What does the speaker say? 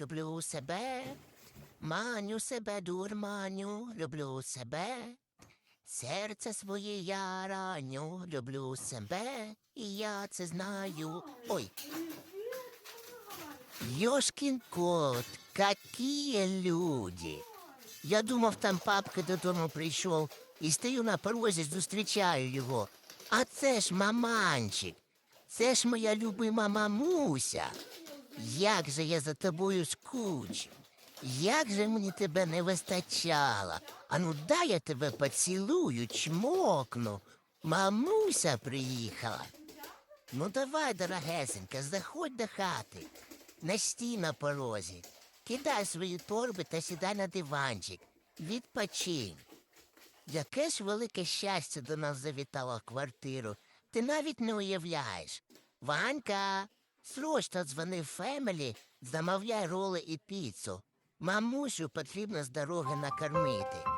люблю себе, маню себе, дурманю, люблю себе. Серце своє я раню, люблю себе, і я це знаю. Ой. Йошкін кот, какие люди. Я думав, там папка додому прийшов і стою на порозі, зустрічаю його. А це ж маманчик, це ж моя любима мамуся. Як же я за тобою скучив, як же мені тебе не вистачало. Ану, дай я тебе поцілую, чмокну. Мамуся приїхала. Ну давай, дорогесенька, заходь до хати. Не стій на порозі. Кидай свої торби та сідай на диванчик. Відпочинь. Яке ж велике щастя до нас завітало в квартиру. Ти навіть не уявляєш. Ванька, срочно дзвони Фемелі, замовляй роли і піцу. Мамусю потрібно з дороги накормити.